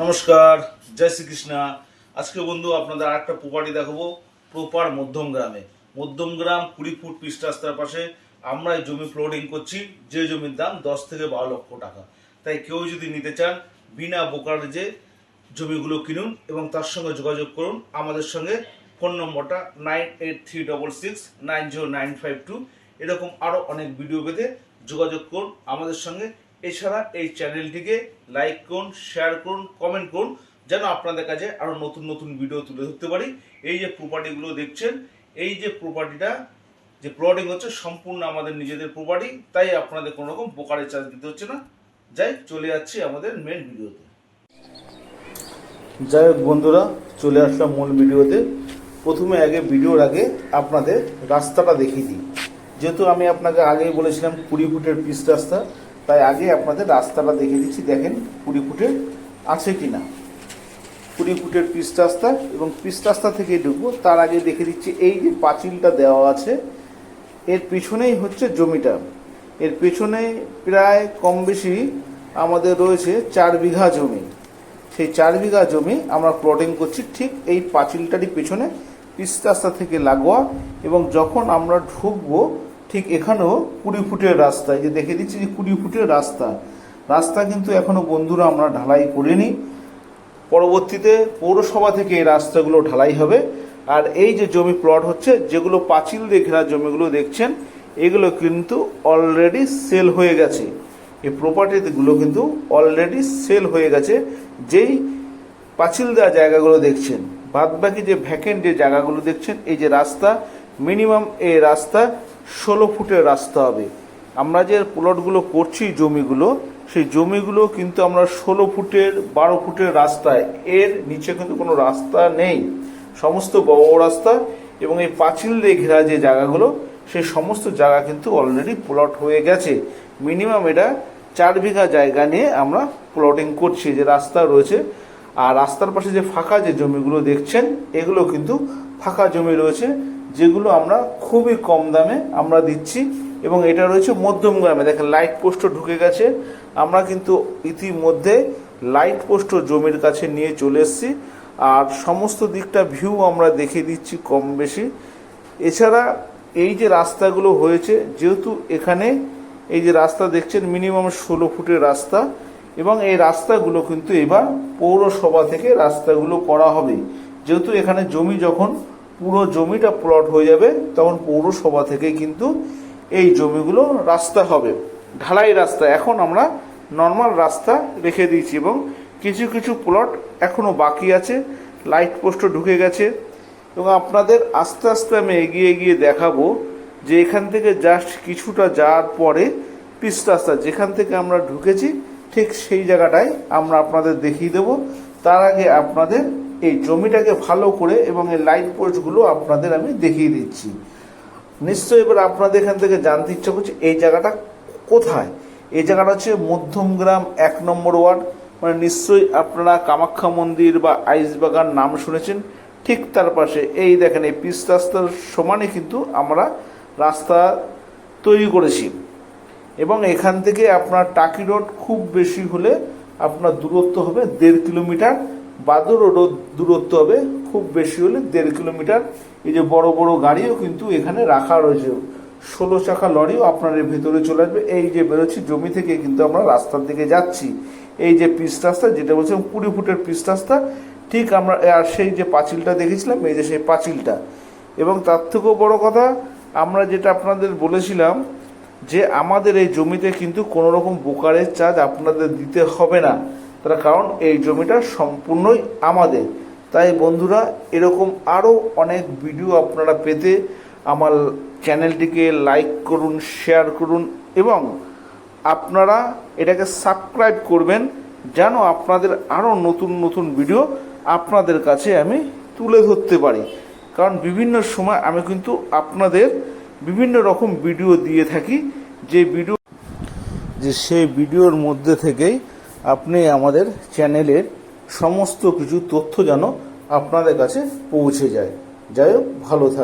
নমস্কার, জয় শ্রীকৃষ্ণা। আজকে বন্ধু আপনাদের আর একটা প্রপার্টি দেখাবো, প্রপার মধ্যম গ্রামে। মধ্যম গ্রাম কুড়ি ফুট পিস রাস্তার পাশে আমরা এই জমি ফ্লোডিং করছি, যে জমির দাম দশ থেকে বারো লক্ষ টাকা। তাই কেউ যদি নিতে চান, বিনা যে জমিগুলো কিনুন এবং তার সঙ্গে যোগাযোগ করুন, আমাদের সঙ্গে ফোন নম্বরটা nine eight three double six nine zero nine five two এরকম আরও অনেক ভিডিও পেতে যোগাযোগ করুন, আমাদের সঙ্গে এছাড়া এই চ্যানেলটিকে লাইক করুন, শেয়ার করুন, কমেন্ট করুন, যেন আপনাদের কাছে আরও নতুন নতুন ভিডিও তুলে ধরতে পারি। এই যে প্রপার্টিগুলো দেখছেন, এই যে প্রপার্টিটা যে প্লটিং হচ্ছে, সম্পূর্ণ আমাদের নিজেদের প্রপার্টি তাই আপনাদের কোনো রকম বোকারে চার্জ দিতে হচ্ছে না। যাই চলে যাচ্ছি আমাদের মেন ভিডিওতে। যাই হোক বন্ধুরা, চলে আসলাম মূল ভিডিওতে। প্রথমে আগে ভিডিওর আগে আপনাদের রাস্তাটা দেখিয়ে দিই। যেহেতু আমি আপনাকে আগেই বলেছিলাম কুড়ি ফুটের পিস রাস্তা তাই আগে আপনাদের রাস্তাটা দেখে দিচ্ছি, দেখেন কুড়ি ফুটের আছে কি না কুড়ি ফুটের পিস রাস্তা এবং পিস রাস্তা থেকে ঢুকবো। তার আগে দেখে দিচ্ছি, এই যে পাঁচিলটা দেওয়া আছে, এর পিছনেই হচ্ছে জমিটা। এর পেছনে প্রায় কম বেশি আমাদের রয়েছে চার বিঘা জমি। সেই চার বিঘা জমি আমরা প্লটিং করছি, ঠিক এই পাঁচিলটারই পেছনে পিস রাস্তা থেকে লাগোয়া এবং যখন আমরা ঢুকবো ঠিক এখানেও কুড়ি ফুটের রাস্তা যে দেখে দিচ্ছি যে কুড়ি ফুটের রাস্তা। রাস্তা কিন্তু এখনও বন্ধুরা আমরা ঢালাই করিনি। পরবর্তীতে পৌরসভা থেকে এই রাস্তাগুলো ঢালাই হবে। আর এই যে জমি প্লট হচ্ছে, যেগুলো পাঁচিল দিয়ে ঘেরা জমিগুলো দেখছেন, এগুলো কিন্তু অলরেডি সেল হয়ে গেছে। এই প্রপার্টিগুলো কিন্তু অলরেডি সেল হয়ে গেছে। যেই পাঁচিল দেওয়া জায়গাগুলো দেখছেন বাদ বাকি যে ভ্যাকেন্ট যে জায়গাগুলো দেখছেন, এই যে রাস্তা মিনিমাম এই রাস্তা ষোলো ফুটের রাস্তা হবে। আমরা যে প্লটগুলো করছি জমিগুলো, সেই জমিগুলো কিন্তু আমরা ষোলো ফুটের, বারো ফুটের রাস্তায়, এর নিচে কিন্তু কোনো রাস্তা নেই। সমস্ত বড় রাস্তা এবং এই পাঁচিল দিয়ে ঘেরা যে জায়গাগুলো, সেই সমস্ত জায়গা কিন্তু অলরেডি প্লট হয়ে গেছে। মিনিমাম এটা চার বিঘা জায়গা নিয়ে আমরা প্লটিং করছি, যে রাস্তা রয়েছে। আর রাস্তার পাশে যে ফাঁকা যে জমিগুলো দেখছেন, এগুলো কিন্তু ফাঁকা জমি রয়েছে। যেগুলো আমরা খুবই কম দামে আমরা দিচ্ছি এবং এটা রয়েছে মধ্যম গ্রামে। দেখেন লাইট পোস্টও ঢুকে গেছে। আমরা কিন্তু ইতিমধ্যে লাইট পোস্টও জমির কাছে নিয়ে চলে এসেছি। আর সমস্ত দিকটা ভিউ আমরা দেখে দিচ্ছি কম বেশি। এছাড়া এই যে রাস্তাগুলো হয়েছে, যেহেতু এখানে এই যে রাস্তা দেখছেন মিনিমাম ষোলো ফুটের রাস্তা এবং এই রাস্তাগুলো কিন্তু এবার পৌরসভা থেকে রাস্তাগুলো করা হবে। যেহেতু এখানে জমি যখন পুরো জমিটা প্লট হয়ে যাবে, তখন পৌরসভা থেকে কিন্তু এই জমিগুলো রাস্তা হবে। ঢালাই রাস্তা, এখন আমরা নর্মাল রাস্তা রেখে দিয়েছি এবং কিছু কিছু প্লট এখনও বাকি আছে লাইট পোস্টও ঢুকে গেছে। এবং আপনাদের আস্তে আস্তে আমি এগিয়ে এগিয়ে দেখাবো যে এখান থেকে জাস্ট কিছুটা যাওয়ার পরে পিস রাস্তা, যেখান থেকে আমরা ঢুকেছি, ঠিক সেই জায়গাটাই আমরা আপনাদের দেখিয়ে দেব। তার আগে আপনাদের এই জমিটাকে ভালো করে এবং এই লাইট পোস্টগুলো আপনাদের আমি দেখিয়ে দিচ্ছি। নিশ্চয়ই এবার আপনাদের এখান থেকে জানতে ইচ্ছা করছে, এই জায়গাটা কোথায়? এই জায়গাটা হচ্ছে মধ্যমগ্রাম এক নম্বর ওয়ার্ড। মানে নিশ্চয়ই আপনারা কামাখ্যা মন্দির বা আইসবাগান নাম শুনেছেন, ঠিক তার পাশে। এই দেখেন, এই পিস রাস্তার সমানে কিন্তু আমরা রাস্তা তৈরি করেছি। এবং এখান থেকে আপনার টাকি রোড খুব বেশি হলে আপনার দূরত্ব হবে দেড় কিলোমিটার। বাদুর দূরত্ব হবে, খুব বেশি হলে দেড় কিলোমিটার। এই যে বড় বড় গাড়িও কিন্তু এখানে রাখা রয়েছে। ষোলো চাকা লরিও আপনার এর ভেতরে চলে আসবে। এই যে বেরোচ্ছি, জমি থেকে কিন্তু আমরা রাস্তার দিকে যাচ্ছি। এই যে পিস রাস্তা, যেটা বলছিলাম কুড়ি ফুটের পিস রাস্তা, ঠিক আমরা, আর সেই যে পাঁচিলটা দেখেছিলাম, এই যে সেই পাঁচিলটা। এবং তার থেকেও বড় কথা, আমরা যেটা আপনাদের বলেছিলাম, যে আমাদের এই জমিতে কিন্তু কোনো রকম বোকারের চার্জ আপনাদের দিতে হবে না। তার কারণ এই জমিটা সম্পূর্ণই আমাদের। তাই বন্ধুরা, এরকম আরও অনেক ভিডিও আপনারা পেতে আমার চ্যানেলটিকে লাইক করুন শেয়ার করুন এবং আপনারা এটাকে সাবস্ক্রাইব করবেন যেন আপনাদের আরও নতুন নতুন ভিডিও আপনাদের কাছে আমি তুলে ধরতে পারি। কারণ বিভিন্ন সময় আমি কিন্তু আপনাদের বিভিন্ন রকম ভিডিও দিয়ে থাকি। যে ভিডিও যে সেই ভিডিওর মধ্যে থেকেই আপনি আমাদের চ্যানেলের সমস্ত কিছু তথ্য যেন আপনাদের কাছে পৌঁছে যায়। যাই হোক, ভালো থাক।